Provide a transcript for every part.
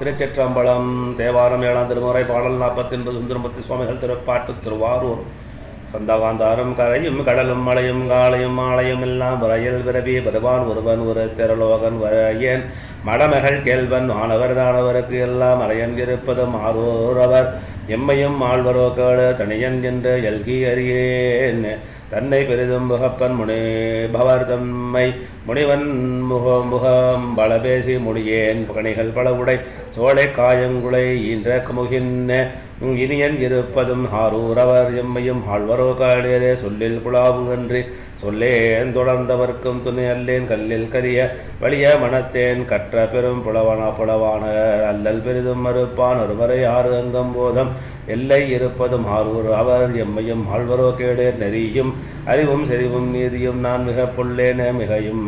திருச்சிற்றம்பலம் தேவாரம் ஏழாம் திருமுறை பாடல் நாற்பத்தி சுந்தரமூர்த்தி சுவாமிகள் திருப்பாட்டு திருவாரூர். சொந்தகாந்தாரம் கதையும் கடலும் மலையும் காளையும் மாலையும் எல்லாம் வரையில் விரவி வருவான் ஒருவன் ஒரு திரலோகன் வரையன். மடமகள் கேள்வன் மாணவர் தானவருக்கு எல்லாம் அறையன் இருப்பதும் ஆரோர் அவர். எம்மையும் ஆழ்வரோ கேடு தனியன் என்று எல்கி அறியேன். தன்னை பெரிதும் முகப்பன் முனிபவர் தம்மை முனிவன் முகம் முகம் பல பேசி முடியேன் கணிகள் பல உடை சோலை காயங்குளை ஈன்ற கமுகின்ன. இனியன் இருப்பதும் ஆரூரவர் எம்மையும் ஆழ்வரோ காடியரே சொல்லில் புலாவு அன்றி. சொல்லேன் தொடர்ந்தவர்க்கும் துணை அல்லேன் கல்லில் கரிய வலிய மனத்தேன் கற்ற பெரும் புலவன புலவான. அல்லல் பெரிதும் மறுப்பான் ஒருவரை ஆறு அங்கம் போதம். எல்லை இருப்பதும் ஆரூர் அவர் எம்மையும் ஆழ்வரோ கேளேர் நெறியும் அறிவும் செறிவும் நீதியும் நான் மிக பொல்லேன மிகையும்.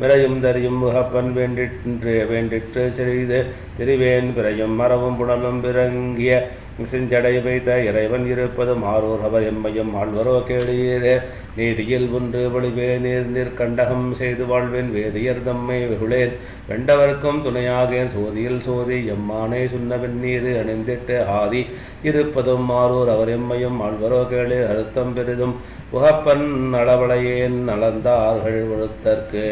விரையும் தரியும் முகப்பன் வேண்டிற்று வேண்டிற்று செய்து திரிவேன் பிறையும் மரவும் புனலும் பிறங்கிய செஞ்சடை வைத்த இறைவன் இருப்பதும் ஆரூர் அவர் எம்மையும் ஆழ்வரோ கேளீரே நீதியில் ஒன்று வழிவே நீர் நிற்கண்டகம் செய்து வாழ்வேன் வேதியர் தம்மை வெகுளேன். வெண்டவர்க்கும் துணையாகேன் சோதியில் சோதி எம்மானே சுண்ண வெந்நீர் அணிந்திட்டு ஆதி இருப்பதும் ஆரூர் அவர் எம்மையும் ஆழ்வரோ கேளு அழுத்தம் பெரிதும். புகப்பன் அளவளையேன் நலந்தார்கள் ஒழுத்தற்கு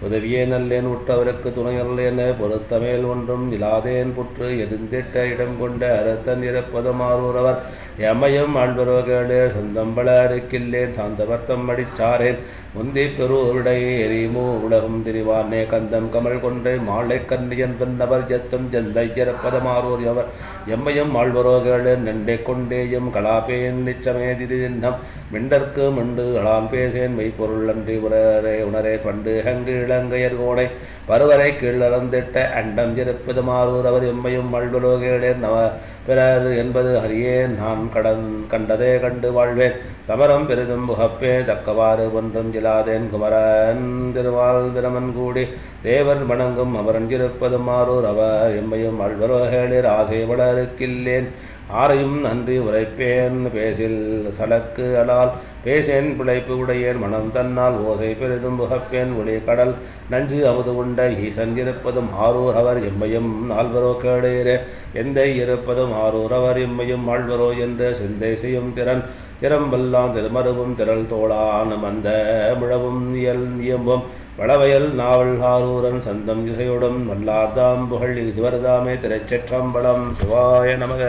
உதவியே நல்லேன் உற்றவருக்கு துணையல்லேன் பொருத்தமேல் ஒன்றும் இலாதேன் புற்று எரிந்திட்ட இடம் கொண்ட அறுத்தன் இருப்பதும் ஆரூரவர் எமையும் ஆழ்வரோ கேளு சொந்தம்பள அறுக்கில்லேன் சாந்தவர்த்தம் அடிச்சாரேன் முந்தி பெருவுடை எரிமூ உலகம் திரிவானே கந்தம் கமல் கொன்றை மாலை கன்னியன் வெண்ணவர் ஜத்தம் ஜந்தையரப்பதம் ஆரூர் எவர் எம்மையும் ஆழ்வரோ கேளு நெண்டை கொண்டேயும் கலாபேன் நிச்சமே திதிந்தம் மிண்டற்கு மண்டு அளான் பேசேன் மெய்ப்பொருள் அன்றி உணரே உணரே பண்டு ஹங்கு இலங்கையர் கோடை பருவரை கீழறந்திட்ட அண்டம் இருப்பது மாறூர் அவர் எம்மையும் மல்வலோகேடே நவ பிறர் என்பது ஹரியே நான் கடன் கண்டதே கண்டு வாழ்வேன். தமரம் பெரிதும் புகப்பே தக்கவாறு ஒன்றும் இலாதேன் குமரன் திருவால் பிரமன் கூடி தேவர் வணங்கும். அவரன் இருப்பது மாறூர் அவர் எம்மையும் மல்வலோகேடர் ஆசை வளருக்கில்லேன். ஆரையும் நன்றி உரைப்பேன் பேசில் சலக்கு அலால். பேசேன் பிழைப்பு உடையேன் மனம் தன்னால் ஓசை பெரிதும் புகப்பேன் ஒளி கடல். நஞ்சு அமுது உண்ட ஈசன் இருப்பதும் ஆரூர் அவர் எம்மையும் நால்வரோ கேடேரே. எந்தை இருப்பதும் ஆரூர் அவர் எம்மையும் ஆழ்வரோ என்று சிந்தை செய்யும் திறன். திறம்பெல்லாம் திருமருவும் திரள் தோளான் மந்த முழவும் இயல் இயம்பும். வளவயல் நாவல் ஆரூரன் சந்தம் இசையுடன் வல்லார்தாம் புகழ் இதுவர்தாமே திருச்செற்றம்பலம் சிவாய நமக.